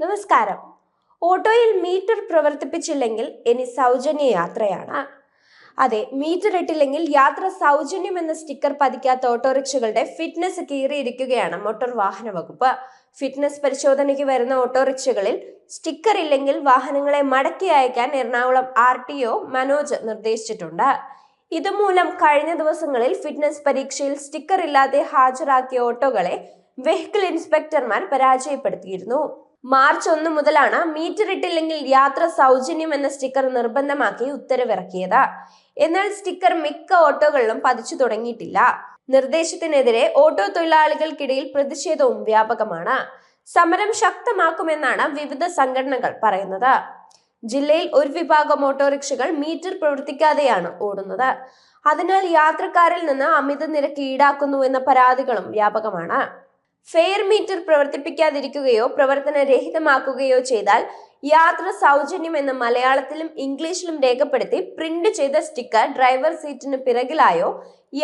നമസ്കാരം. ഓട്ടോയിൽ മീറ്റർ പ്രവർത്തിപ്പിച്ചില്ലെങ്കിൽ ഇനി സൗജന്യ യാത്രയാണ്. അതെ മീറ്റർ ഇട്ടില്ലെങ്കിൽ യാത്ര സൗജന്യം എന്ന സ്റ്റിക്കർ പതിക്കാത്ത ഓട്ടോറിക്ഷകളുടെ ഫിറ്റ്നസ് കീറിയിരിക്കുകയാണ് മോട്ടോർ വാഹന വകുപ്പ്. ഫിറ്റ്നസ് പരിശോധനയ്ക്ക് വരുന്ന ഓട്ടോറിക്ഷകളിൽ സ്റ്റിക്കർ ഇല്ലെങ്കിൽ വാഹനങ്ങളെ മടക്കി അയക്കാൻ Ernakulam R T O Manoj നിർദ്ദേശിച്ചിട്ടുണ്ട്. ഇതുമൂലം കഴിഞ്ഞ ദിവസങ്ങളിൽ ഫിറ്റ്നസ് പരീക്ഷയിൽ സ്റ്റിക്കർ ഇല്ലാതെ ഹാജരാക്കിയ ഓട്ടോകളെ വെഹിക്കിൾ ഇൻസ്പെക്ടർമാർ പരാജയപ്പെടുത്തിയിരുന്നു. മാർച്ച് ഒന്ന് മുതലാണ് മീറ്റർ ഇട്ടില്ലെങ്കിൽ യാത്ര സൗജന്യം എന്ന സ്റ്റിക്കർ നിർബന്ധമാക്കി ഉത്തരവിറക്കിയത്. എന്നാൽ സ്റ്റിക്കർ മിക്ക ഓട്ടോകളിലും പതിച്ചു തുടങ്ങിയിട്ടില്ല. നിർദ്ദേശത്തിനെതിരെ ഓട്ടോ തൊഴിലാളികൾക്കിടയിൽ പ്രതിഷേധവും വ്യാപകമാണ്. സമരം ശക്തമാക്കുമെന്നാണ് വിവിധ സംഘടനകൾ പറയുന്നത്. ജില്ലയിൽ ഒരു വിഭാഗം ഓട്ടോറിക്ഷകൾ മീറ്റർ പ്രവർത്തിക്കാതെയാണ് ഓടുന്നത്. അതിനാൽ യാത്രക്കാരിൽ നിന്ന് അമിത നിരക്ക് ഈടാക്കുന്നു എന്ന പരാതികളും വ്യാപകമാണ്. ഫെയർ മീറ്റർ പ്രവർത്തിപ്പിക്കാതിരിക്കുകയോ പ്രവർത്തനരഹിതമാക്കുകയോ ചെയ്താൽ യാത്ര സൗജന്യം എന്ന് മലയാളത്തിലും ഇംഗ്ലീഷിലും രേഖപ്പെടുത്തി പ്രിന്റ് ചെയ്ത സ്റ്റിക്കർ ഡ്രൈവർ സീറ്റിന് പിറകിലായോ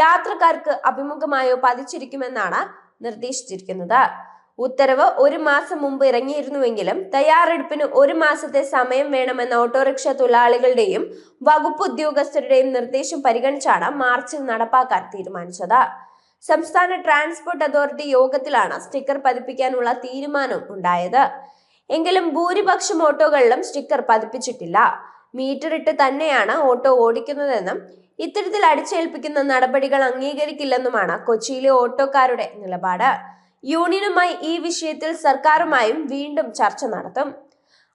യാത്രക്കാർക്ക് അഭിമുഖമായോ പതിച്ചിരിക്കുമെന്നാണ് നിർദ്ദേശിച്ചിരിക്കുന്നത്. ഉത്തരവ് ഒരു മാസം മുമ്പ് ഇറങ്ങിയിരുന്നുവെങ്കിലും തയ്യാറെടുപ്പിന് ഒരു മാസത്തെ സമയം വേണമെന്ന ഓട്ടോറിക്ഷ തൊഴിലാളികളുടെയും വകുപ്പ് ഉദ്യോഗസ്ഥരുടെയും നിർദ്ദേശം പരിഗണിച്ചാണ് മാർച്ചിൽ നടപ്പാക്കാൻ തീരുമാനിച്ചത്. സംസ്ഥാന ട്രാൻസ്പോർട്ട് അതോറിറ്റി യോഗത്തിലാണ് സ്റ്റിക്കർ പതിപ്പിക്കാനുള്ള തീരുമാനം ഉണ്ടായത്. എങ്കിലും ഭൂരിപക്ഷം ഓട്ടോകളിലും സ്റ്റിക്കർ പതിപ്പിച്ചിട്ടില്ല. മീറ്റർ ഇട്ട് തന്നെയാണ് ഓട്ടോ ഓടിക്കുന്നതെന്നും ഇത്തരത്തിൽ അടിച്ചേൽപ്പിക്കുന്ന നടപടികൾ അംഗീകരിക്കില്ലെന്നുമാണ് കൊച്ചിയിലെ ഓട്ടോക്കാരുടെ നിലപാട്. യൂണിയനുമായി ഈ വിഷയത്തിൽ സർക്കാരുമായും വീണ്ടും ചർച്ച നടത്തും.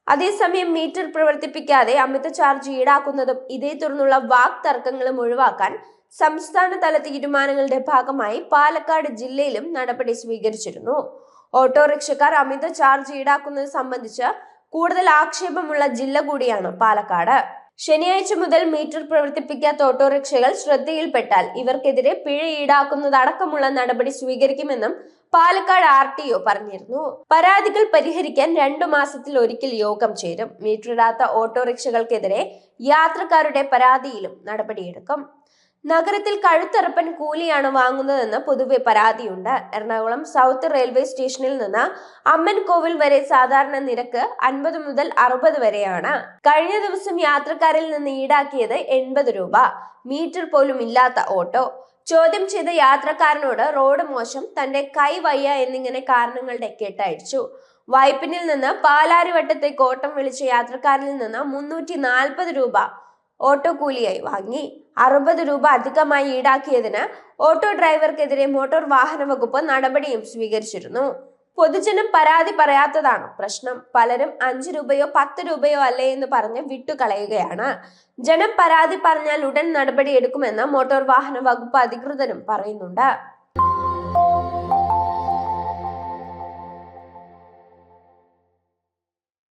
അതേസമയം മീറ്റർ പ്രവർത്തിപ്പിക്കാതെ അമിത ചാർജ് ഈടാക്കുന്നതും ഇതേ തുടർന്നുള്ള വാക് തർക്കങ്ങളും ഒഴിവാക്കാൻ സംസ്ഥാന തല തീരുമാനങ്ങളുടെ ഭാഗമായി പാലക്കാട് ജില്ലയിലും നടപടി സ്വീകരിച്ചിരുന്നു. ഓട്ടോറിക്ഷക്കാർ അമിത ചാർജ് ഈടാക്കുന്നത് സംബന്ധിച്ച് കൂടുതൽ ആക്ഷേപമുള്ള ജില്ല കൂടിയാണ് പാലക്കാട്. ശനിയാഴ്ച മുതൽ മീറ്റർ പ്രവർത്തിപ്പിക്കാത്ത ഓട്ടോറിക്ഷകൾ ശ്രദ്ധയിൽപ്പെട്ടാൽ ഇവർക്കെതിരെ പിഴ ഈടാക്കുന്നതടക്കമുള്ള നടപടി സ്വീകരിക്കുമെന്നും പാലക്കാട് ആർ ടി ഒ പറഞ്ഞിരുന്നു. പരാതികൾ പരിഹരിക്കാൻ രണ്ടു മാസത്തിൽ ഒരിക്കൽ യോഗം ചേരും. മീറ്റർ ഇടാത്ത ഓട്ടോറിക്ഷകൾക്കെതിരെ യാത്രക്കാരുടെ പരാതിയിലും നടപടിയെടുക്കും. നഗരത്തിൽ കഴുത്തറപ്പൻ കൂലിയാണ് വാങ്ങുന്നതെന്ന് പൊതുവെ പരാതിയുണ്ട്. എറണാകുളം സൗത്ത് റെയിൽവേ സ്റ്റേഷനിൽ നിന്ന് അമ്മൻകോവിൽ വരെ സാധാരണ നിരക്ക് അൻപത് മുതൽ അറുപത് വരെയാണ്. കഴിഞ്ഞ ദിവസം യാത്രക്കാരിൽ നിന്ന് ഈടാക്കിയത് എൺപത് രൂപ. മീറ്റർ പോലും ഇല്ലാത്ത ഓട്ടോ. ചോദ്യം ചെയ്ത യാത്രക്കാരനോട് റോഡ് മോശം. തന്റെ കൈ വയ്യ എന്നിങ്ങനെ കാരണങ്ങളുടെ കേട്ടയച്ചു. വൈപ്പിനിൽ നിന്ന് പാലാരിവട്ടത്തെ കോട്ടം വിളിച്ച യാത്രക്കാരിൽ നിന്ന് മുന്നൂറ്റി രൂപ ഓട്ടോ കൂലിയായി വാങ്ങി. അറുപത് രൂപ അധികമായി ഈടാക്കിയതിന് ഓട്ടോ ഡ്രൈവർക്കെതിരെ മോട്ടോർ വാഹന വകുപ്പ് നടപടിയും സ്വീകരിച്ചിരുന്നു. പൊതുജനം പരാതി പറയാത്തതാണ് പ്രശ്നം. പലരും അഞ്ച് രൂപയോ പത്ത് രൂപയോ അല്ലേ എന്ന് പറഞ്ഞ് വിട്ടുകളയുകയാണ്. ജനം പരാതി പറഞ്ഞാൽ ഉടൻ നടപടിയെടുക്കുമെന്ന് മോട്ടോർ വാഹന വകുപ്പ് അധികൃതരും പറയുന്നുണ്ട്.